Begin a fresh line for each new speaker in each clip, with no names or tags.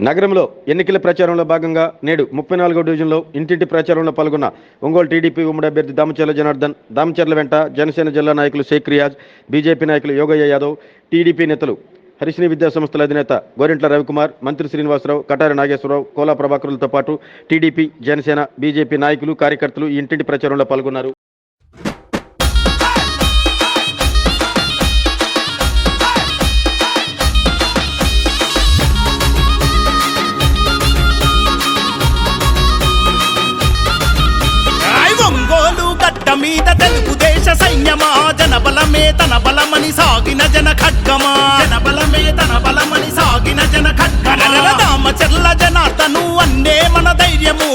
నగరంలో ఎన్నికల ప్రచారంలో భాగంగా నేడు ముప్పై నాలుగో డివిజన్లో ఇంటింటి ప్రచారంలో పాల్గొన్న ఒంగోలు టీడీపీ ఉమ్మడి అభ్యర్థి దామచర్ల జనార్దన్ దామచర్ల వెంట జనసేన జిల్లా నాయకులు షేక్ రియాజ్ బీజేపీ నాయకులు యోగయ్య యాదవ్ టీడీపీ నేతలు హరిశ్రీ విద్యా సంస్థల అధినేత గోరింట్ల రవికుమార్ మంత్రి శ్రీనివాసరావు కటారి నాగేశ్వరరావు కోలా ప్రభాకరులతో పాటు టీడీపీ జనసేన బీజేపీ నాయకులు కార్యకర్తలు ఈ ఇంటింటి ప్రచారంలో పాల్గొన్నారు.
బలమని సాగిన జన ఖడ్గమా జనబలమే తన బలమని సాగిన జన ఖడ్గమా రామచర్ల జనార్దను అన్నే మన ధైర్యము.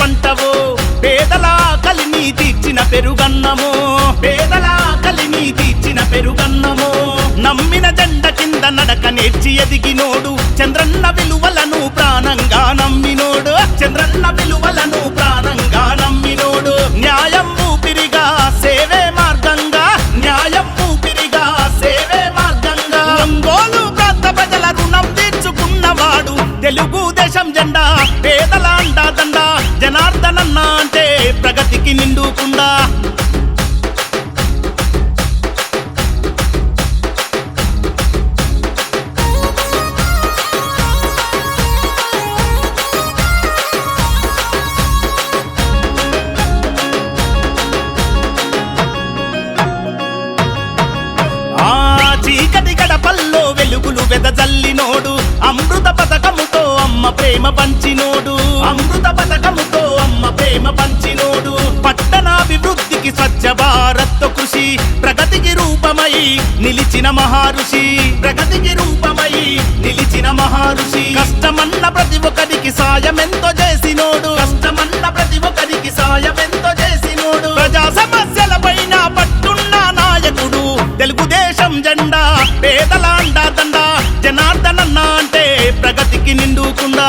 పంటవో పేదల కలిని తీర్చిన పెరుగన్నము పేదల కలిని తీర్చిన పెరుగన్నము. నమ్మిన జెండ కింద నడక నేర్చి ఎదిగినోడు చంద్రన్న విలువలను నిండుకుండా నిలిచిన మహారుషి ప్రగతికి రూపమై నిలిచిన మహారుషి. కష్టమన్న ప్రతి ఒక్కరికి సాయం ఎంతో చేసినోడు. కష్టమన్న ప్రతి ఒక్కరికి సాయం ఎంతో చేసినోడు. ప్రజా సమస్యల పైన పట్టున్న నాయకుడు. తెలుగుదేశం జెండా పేదల అండా దండ జనార్దనన్న అంటే ప్రగతికి నిండుకుండా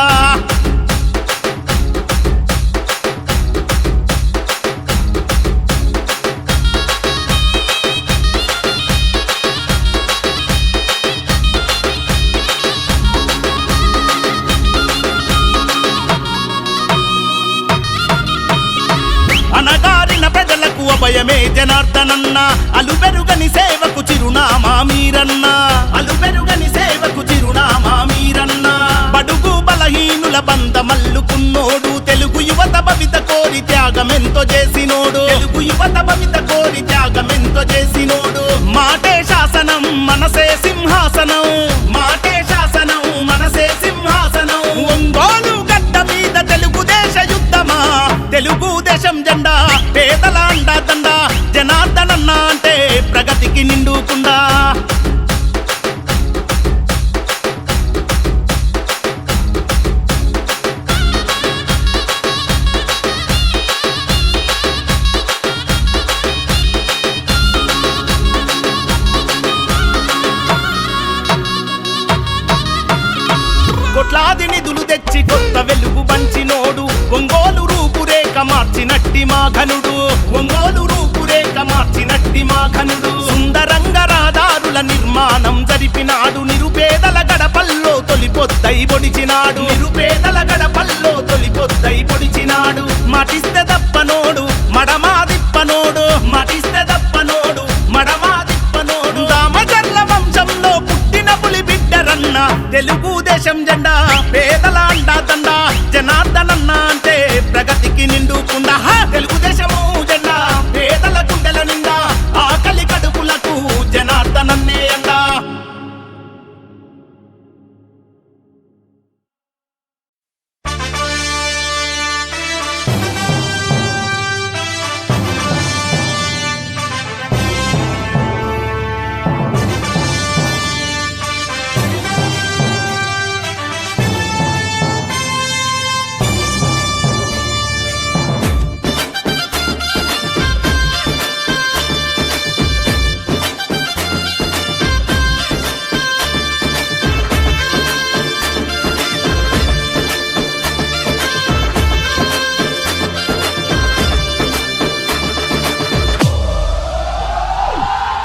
త్యాగమెంతో చేసినోడు. తెలుగు యువత భవిత కోరి త్యాగమెంతో మా ఘనుడు ఒంగోలు రూపురేఖ మార్చినట్టి మా ఘనుడు సుందరంగ రాధారుల నిర్మాణం జరిపినాడు. నిరుపేదల గడపల్లో తొలి పొద్దై పొడిచినాడు. నిరుపేదల గడపల్లో తొలి పొద్దై పొడిచినాడు. మటిస్తే తప్పనోడు మడమా దిప్పనోడు మాటిస్తే తప్పనోడు మడమా దిప్పనోడు వంశంలో పుట్టిన పులి బిడ్డరన్న తెలుగుదేశం జెండా పేదల అండా దండ జనార్దనన్న అంటే ప్రగతికి నిండుకుండా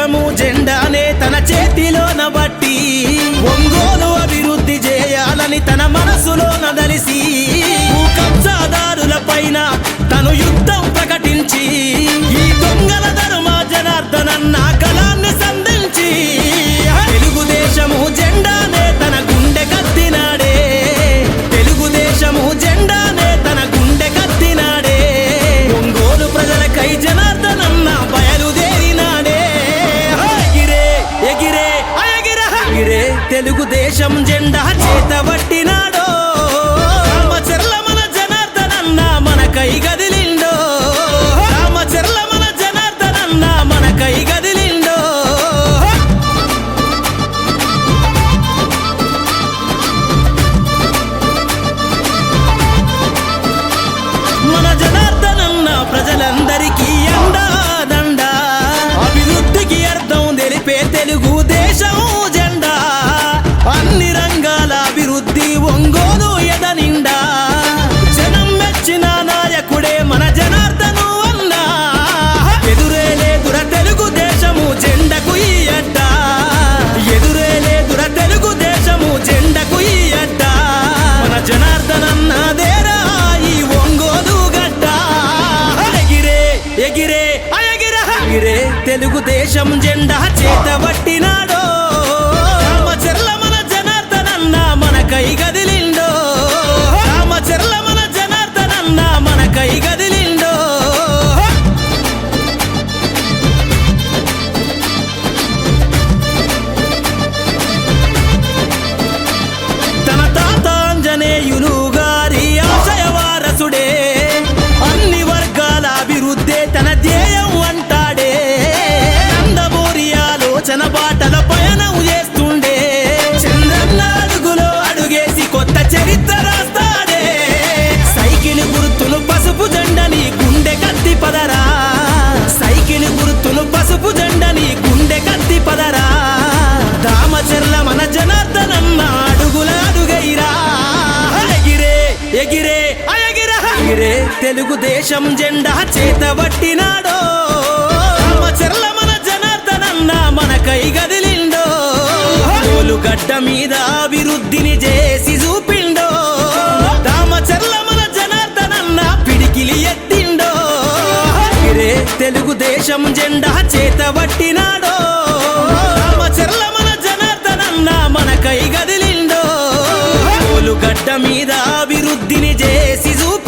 దేశము జెండానే తన చేతిలోన బట్టి ఒంగోలు అభివృద్ధి చేయాలని తన మనసులో నదలిసి భూ కబ్జాదారుల పైన తను యుద్ధం ప్రకటించి తెలిపే తెలుగుదేశం జెండా చేతబట్టినాడో ఎగిరే తెలుగుదేశం జెండా చేతబట్టినాడో చెర్ల మన జనార్దనన్న మన కై గదిలిండో. గడ్డ మీద అభివృద్ధిని చేసి చూపిండో. చెర్ల మన జనార్దనన్న పిడికిలి ఎత్తిండో. ఎగిరే తెలుగుదేశం జెండా చేతబట్టినాడో రామచర్ల మన జనార్దనన్న మన కై గదిలిండో. గడ్డ మీద అభివృద్ధిని చేసి
చూపి